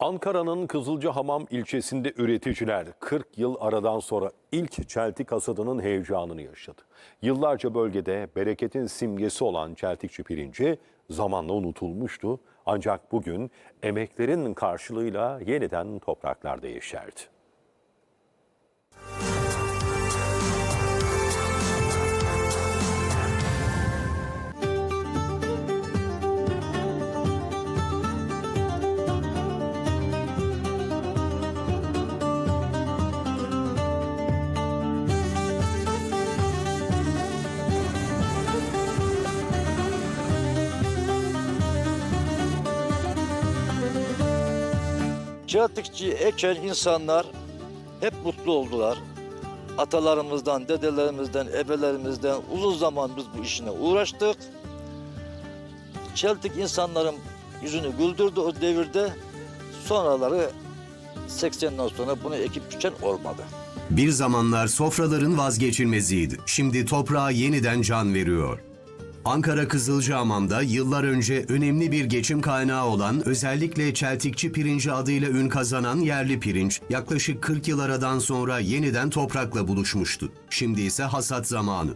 Ankara'nın Kızılcahamam ilçesinde üreticiler 40 yıl aradan sonra ilk çeltik hasadının heyecanını yaşadı. Yıllarca bölgede bereketin simgesi olan çeltikçi pirinci zamanla unutulmuştu. Ancak bugün emeklerin karşılığıyla yeniden topraklarda yeşerdi. Çeltikçi eken insanlar hep mutlu oldular. Atalarımızdan, dedelerimizden, ebelerimizden uzun zaman biz bu işine uğraştık. Çeltik insanların yüzünü güldürdü o devirde. Sonraları 80'den sonra bunu ekip biçen olmadı. Bir zamanlar sofraların vazgeçilmeziydi. Şimdi toprağa yeniden can veriyor. Ankara Kızılcahamam'da yıllar önce önemli bir geçim kaynağı olan özellikle çeltikçi pirinci adıyla ün kazanan yerli pirinç yaklaşık 40 yıl aradan sonra yeniden toprakla buluşmuştu. Şimdi ise hasat zamanı.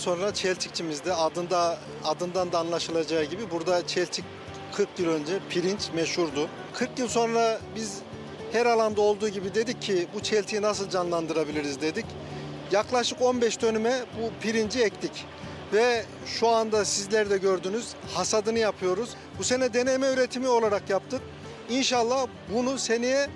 Sonra çeltikçimizde adında adından da anlaşılacağı gibi burada çeltik 40 yıl önce pirinç meşhurdu. 40 yıl sonra biz her alanda olduğu gibi dedik ki bu çeltiği nasıl canlandırabiliriz dedik. Yaklaşık 15 dönüme bu pirinci ektik. Ve şu anda sizler de gördünüz hasadını yapıyoruz. Bu sene deneme üretimi olarak yaptık. İnşallah bunu seneye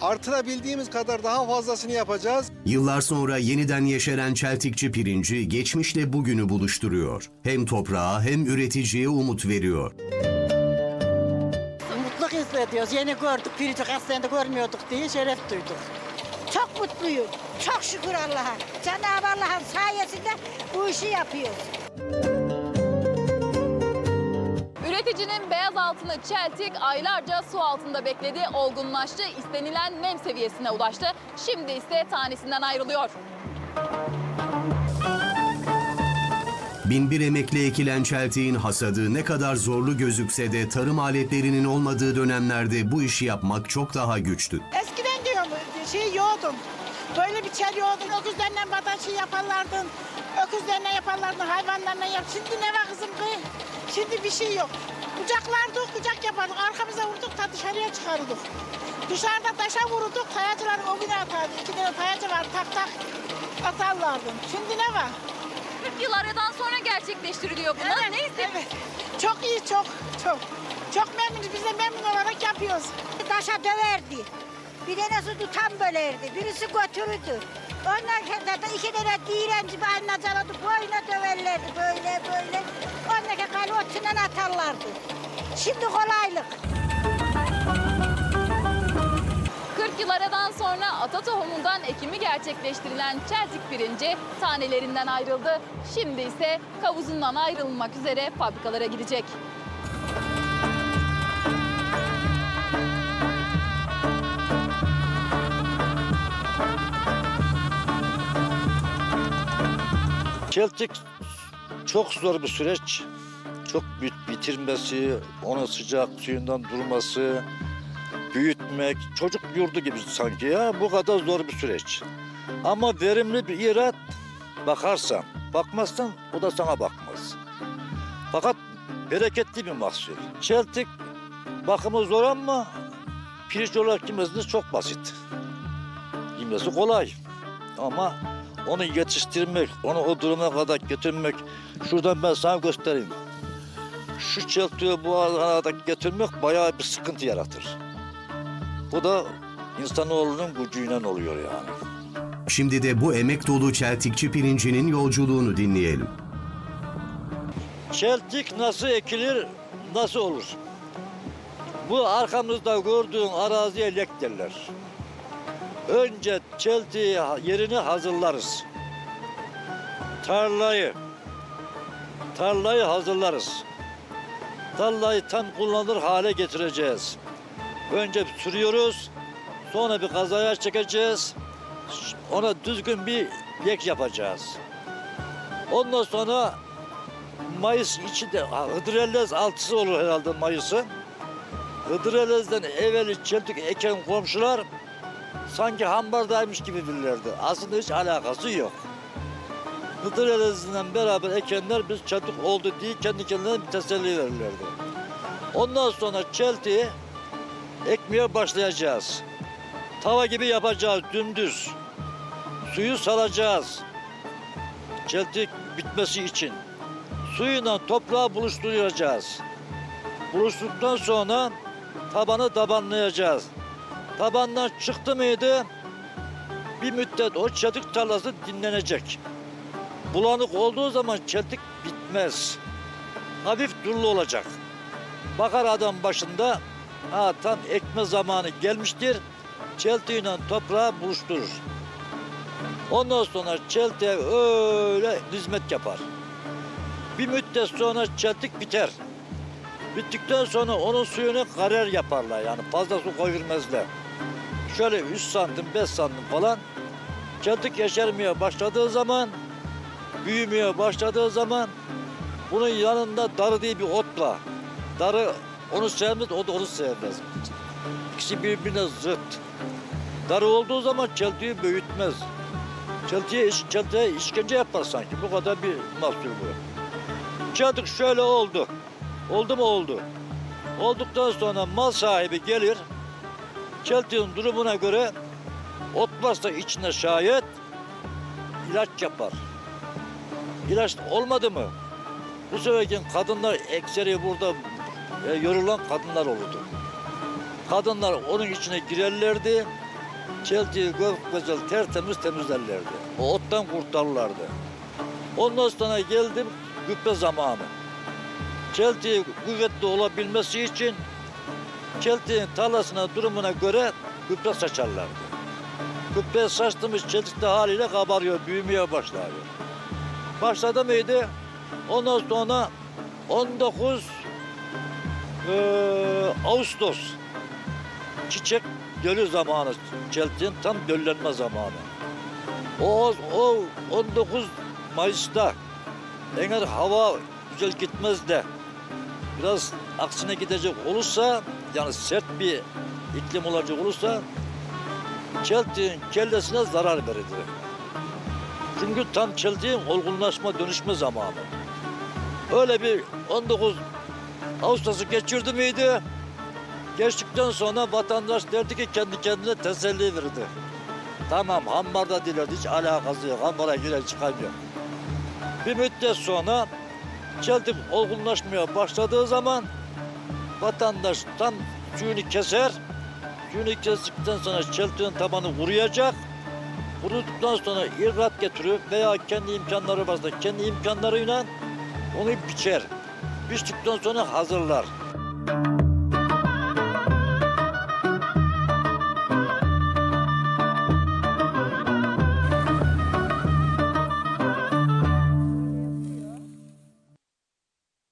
artırabildiğimiz kadar daha fazlasını yapacağız. Yıllar sonra yeniden yeşeren çeltikçi pirinci geçmişle bugünü buluşturuyor. Hem toprağa hem üreticiye umut veriyor. Mutluluk hissediyoruz. Yeni gördük. Birinci kaç senedir görmüyorduk diye şeref duyduk. Çok mutluyum. Çok şükür Allah'a. Cenab-ı Allah'ın sayesinde bu işi yapıyoruz. Üreticinin beyaz altını çeltik aylarca su altında bekledi, olgunlaştı, istenilen nem seviyesine ulaştı. Şimdi ise tanesinden ayrılıyor. Binbir emekle ekilen çeltiğin hasadı ne kadar zorlu gözükse de tarım aletlerinin olmadığı dönemlerde bu işi yapmak çok daha güçtü. Eskiden diyorum şey yoğdum. Böyle bir çel yoğdun. Öküzlerle badaşı yaparlardın. Öküzlerle yaparlardın. Hayvanlarla yap. Şimdi ne var kızım kız? Şimdi bir şey yok. Kucaklardık, kucak yapardık. Arkamıza vurduk da dışarıya çıkardık. Dışarıda taşa vururduk. Tayacıların o güne atardık. İki tane tayacı var. Tak tak atarlardı. Şimdi ne var? 40 yıl aradan sonra gerçekleştiriliyor bunlar. Evet, Neyse. evet. Çok iyi, çok, çok. Çok memnunuz. Biz de memnun olarak yapıyoruz. Taşa döverdi. Bir tanesi tutan bölerdi. Birisi götürürdü. Ondan sonra da iki tane direnci bağına caladı. Boyuna döverlerdi böyle böyle. Ondan sonra kalı otundan atarlardı. Şimdi kolaylık. 40 yıl aradan sonra ata tohumundan ekimi gerçekleştirilen çeltik pirinci tanelerinden ayrıldı. Şimdi ise kavuzundan ayrılmak üzere fabrikalara gidecek. Çeltik çok zor bir süreç. Çok bitirmesi, onun sıcak suyundan durması, büyütmek, çocuk yurdu gibi sanki ya. Bu kadar zor bir süreç. Ama verimli bir irat bakarsan, bakmazsan o da sana bakmaz. Fakat bereketli bir mahsul. Çeltik bakımı zor ama pirinç olarak yemesi çok basit. Yemesi kolay. Ama onu yetiştirmek, onu o duruma kadar getirmek, şuradan ben sana göstereyim. Şu çeltiği bu arada getirmek bayağı bir sıkıntı yaratır. Bu da insanoğlunun gücüyle oluyor yani. Şimdi de bu emek dolu çeltikçi pirincinin yolculuğunu dinleyelim. Çeltik nasıl ekilir, nasıl olur? Bu arkamızda gördüğün araziye lek derler. Önce çeltiği yerini hazırlarız. Tarlayı, tarlayı hazırlarız. Tarlayı tam kullanılır hale getireceğiz. Önce sürüyoruz, Sonra bir kazaya çekeceğiz. Ona düzgün bir yek yapacağız. Ondan sonra Mayıs içinde, ha, Hıdrellez altısı olur herhalde Mayıs'ı. Hıdrellez'den evveli çeltik eken komşular sanki hambardaymış gibi bilirlerdi. Aslında hiç alakası yok. Hıdrellez'den beraber ekenler biz çeltik oldu diye kendi kendilerine bir teselli verirlerdi. Ondan sonra çeltiği ekmeye başlayacağız. Tava gibi yapacağız dümdüz. Suyu salacağız. Çeltik bitmesi için. Suyla toprağı buluşturacağız. Buluştuktan sonra tabanı tabanlayacağız. Tabandan çıktı mıydı bir müddet o çeltik tarlası dinlenecek. Bulanık olduğu zaman çeltik bitmez. Hafif durlu olacak. Bakar adam başında ha tam ekme zamanı gelmiştir. Çeltiğiyle toprağı buluşturur. Ondan sonra çeltiğe öyle hizmet yapar. Bir müddet sonra çeltik biter. Bittikten sonra onun suyunu karer yaparlar yani fazla su koyulmazlar. Şöyle 3 santim 5 santim falan çeltik yeşermeye başladığı zaman büyümeye başladığı zaman bunun yanında darı diye bir otla darı onu sevmez o da onu sevmez. İkisi birbirine zıt. Darı olduğu zaman çeltiği büyütmez. Çeltiğe, iş, çeltiğe işkence yapar sanki. Bu kadar bir mahsul bu. Çeltik şöyle oldu. Oldu mu oldu. Olduktan sonra mal sahibi gelir. Çeltiğin durumuna göre ot varsa içine şayet ilaç yapar. İlaç olmadı mı? Bu seferki kadınlar ekseri burada e, yorulan kadınlar olurdu. Kadınlar onun içine girerlerdi. Çeltiği güzel tertemiz temizlerlerdi. O ottan kurtarırlardı. Ondan sonra geldim gübre zamanı. Çeltiği kuvvetli olabilmesi için çeltiğin tarlasına durumuna göre gübre saçarlardı. Gübre saçtığımız çeltikte haliyle kabarıyor, büyümeye başlıyor. Başladı mıydı? Ondan sonra 19 eee, Ağustos çiçek dölü zamanı. Çeltiğin tam döllenme zamanı. O, o 19 Mayıs'ta eğer hava güzel gitmez de biraz aksine gidecek olursa yani sert bir iklim olacak olursa çeltiğin kellesine zarar verir. Çünkü tam çeltiğin olgunlaşma dönüşme zamanı. Öyle bir 19 Ağustos'u geçirdi miydi? Geçtikten sonra vatandaş derdi ki kendi kendine teselli verirdi. Tamam hambarda dilerdi hiç alakası yok. Hambara girer çıkamıyor. Bir müddet sonra çeltik olgunlaşmaya başladığı zaman vatandaş tam suyunu keser. Suyunu kestikten sonra çeltiğin tabanı kuruyacak. Kuruduktan sonra irrat getirir veya kendi imkanları varsa kendi imkanlarıyla onu biçer. Biçtikten sonra hazırlar.